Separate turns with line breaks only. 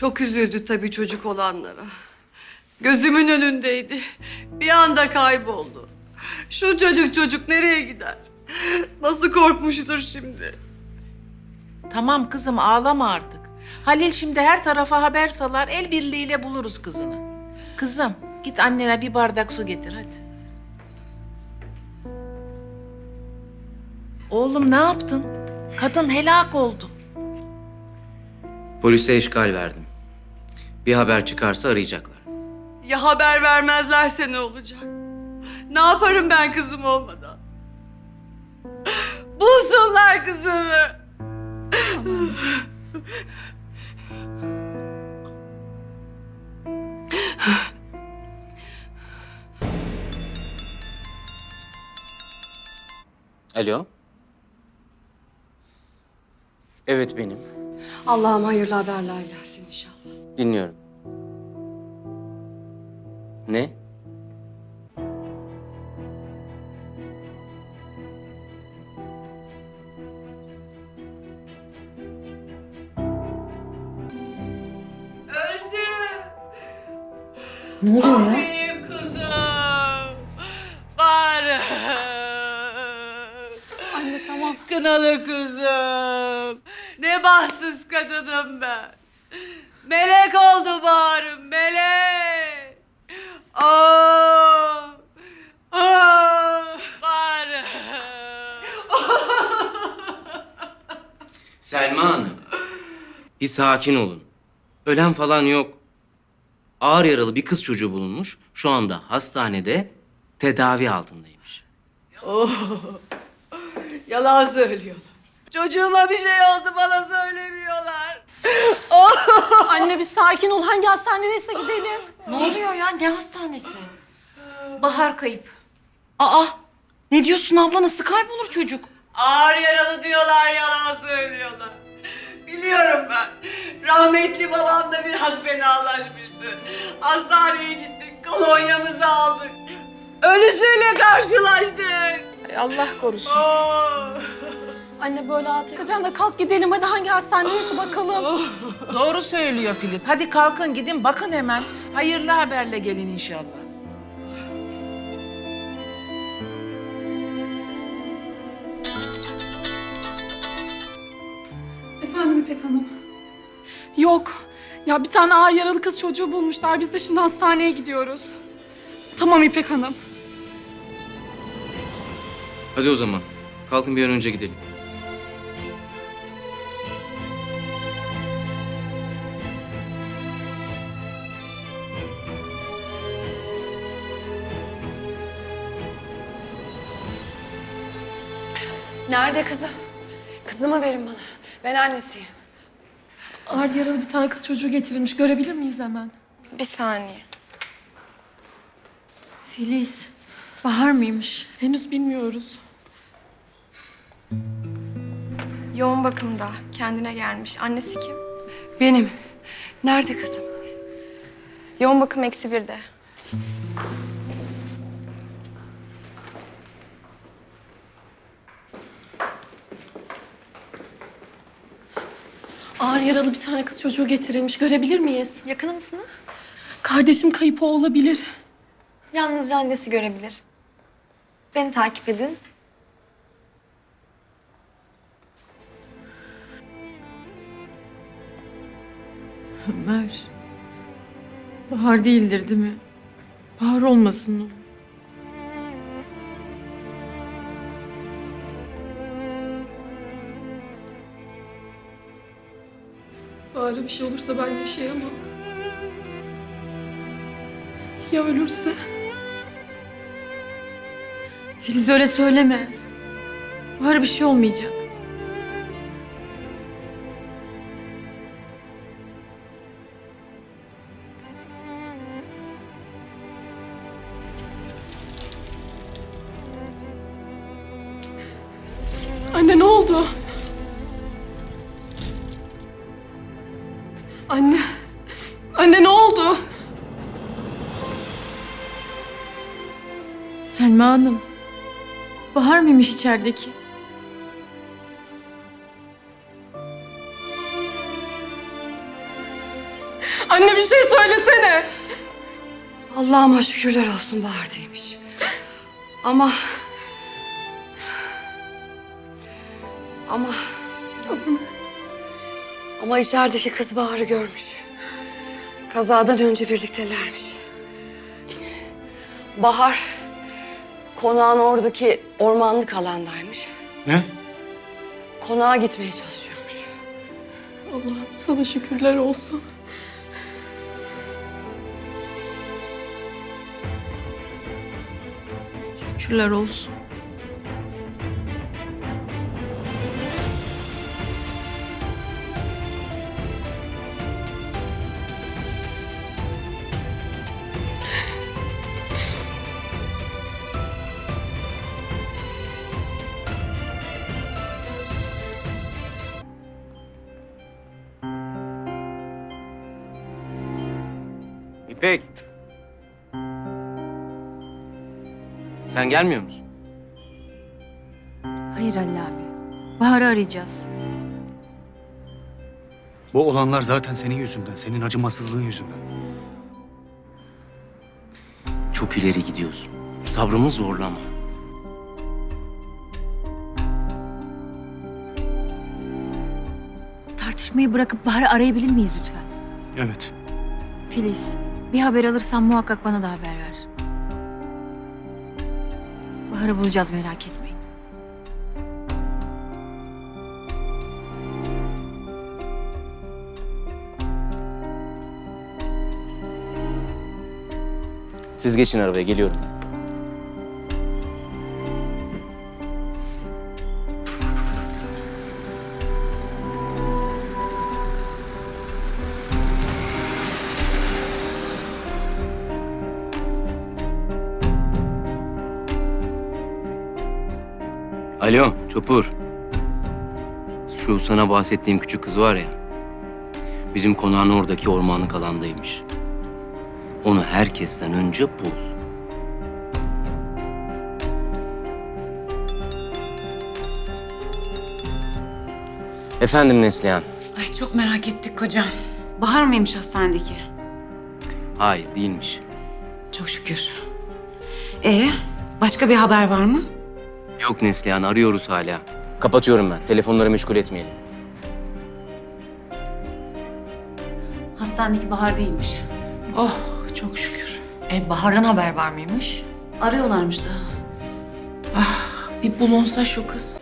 Çok üzüldü tabii çocuk olanlara. Gözümün önündeydi. Bir anda kayboldu. Şu çocuk çocuk nereye gider? Nasıl korkmuştur şimdi?
Tamam kızım ağlama artık. Halil şimdi her tarafa haber salar, el birliğiyle buluruz kızını. Kızım git annene bir bardak su getir hadi. Oğlum ne yaptın? Kadın helak oldu.
Polise işgal verdim. Bir haber çıkarsa arayacaklar.
Ya haber vermezlerse ne olacak? Ne yaparım ben kızım olmadan? Bulsunlar kızımı.
Alo? Evet benim.
Allah'ım hayırlı haberler gelsin inşallah.
Dinliyorum. Ne?
Öldü.
Ne oluyor ya?
Benim kızım. Bari.
Anne tamam.
Kınalı kızım. Ne bahtsız kadınım ben. Melek oldu bağrım, melek. Oh, oh, bağrım.
Selma Hanım. Bir sakin olun. Ölen falan yok. Ağır yaralı bir kız çocuğu bulunmuş. Şu anda hastanede tedavi altındaymış.
Yalan söylüyorlar. Çocuğuma bir şey oldu bana söylemiyorlar.
Anne bir sakin ol. Hangi hastanedeyse gidelim.
Ne oluyor ya? Ne hastanesi?
Bahar kayıp.
Aa! Ne diyorsun abla? Nasıl kaybolur çocuk?
Ağır yaralı diyorlar, yalan söylüyorlar. Biliyorum ben. Rahmetli babam da biraz fenalaşmıştı. Hastaneye gittik, kolonyamızı aldık. Ölüsüyle karşılaştık.
Ay, Allah korusun.
Oh.
Anne böyle ağıt yakacaksın da kalk gidelim. Hadi hangi hastanedeyse bakalım.
Doğru söylüyor Filiz. Hadi kalkın gidin bakın hemen. Hayırlı haberle gelin inşallah.
İpek Hanım. Yok. Ya bir tane ağır yaralı kız çocuğu bulmuşlar. Biz de şimdi hastaneye gidiyoruz. Tamam İpek Hanım.
Hadi o zaman. Kalkın bir an önce gidelim.
Nerede kızım? Kızımı verin bana. Ben annesiyim.
Ağır yaralı bir tane kız çocuğu getirilmiş. Görebilir miyiz hemen?
Bir saniye.
Filiz. Bahar mıymış? Henüz bilmiyoruz.
Yoğun bakımda. Kendine gelmiş. Annesi kim?
Benim. Nerede kızım?
Yoğun bakım eksi birde.
Ağır yaralı bir tane kız çocuğu getirilmiş. Görebilir miyiz?
Yakın mısınız?
Kardeşim kayıp o olabilir.
Yalnızca annesi görebilir. Beni takip edin.
Ömer. Bahar değildir değil mi? Bahar olmasın o.
Bahar'a bir şey olursa ben yaşayamam. Ya ölürse?
Filiz öyle söyleme. Bahar'a bir şey olmayacak.
Anne ne oldu? Anne. Anne ne oldu?
Selma Hanım. Bahar mıymış içerideki?
Anne bir şey söylesene.
Allah'ıma şükürler olsun Bahar değilmiş. Ama... Ama...
Ama içerideki kız Bahar'ı görmüş. Kazadan önce birliktelermiş. Bahar konağın oradaki ormanlık alandaymış.
Ne?
Konağa gitmeye çalışıyormuş.
Allah'ım sana şükürler olsun.
Şükürler olsun.
Sen gelmiyor musun?
Hayır Halil abi. Bahar'ı arayacağız.
Bu olanlar zaten senin yüzünden, senin acımasızlığın yüzünden.
Çok ileri gidiyorsun. Sabrımı zorlama.
Tartışmayı bırakıp Bahar'ı arayabilir miyiz lütfen?
Evet.
Filiz, bir haber alırsan muhakkak bana da haber ver. Bahar'ı bulacağız merak etmeyin.
Siz geçin arabaya geliyorum. Alo, Çopur. Şu sana bahsettiğim küçük kız var ya. Bizim konağın oradaki ormanlık alandaymış. Onu herkesten önce bul. Efendim Neslihan.
Ay çok merak ettik kocam. Bahar mıymış hastanedeki?
Hayır değilmiş.
Çok şükür. Ee, başka bir haber var mı?
Yok Neslihan arıyoruz hala. Kapatıyorum ben. Telefonları meşgul etmeyelim.
Hastanedeki Bahar değilmiş.
Oh çok şükür.
E Bahar'dan haber var mıymış?
Arıyorlarmış da.
Bir bulunsa şu kız.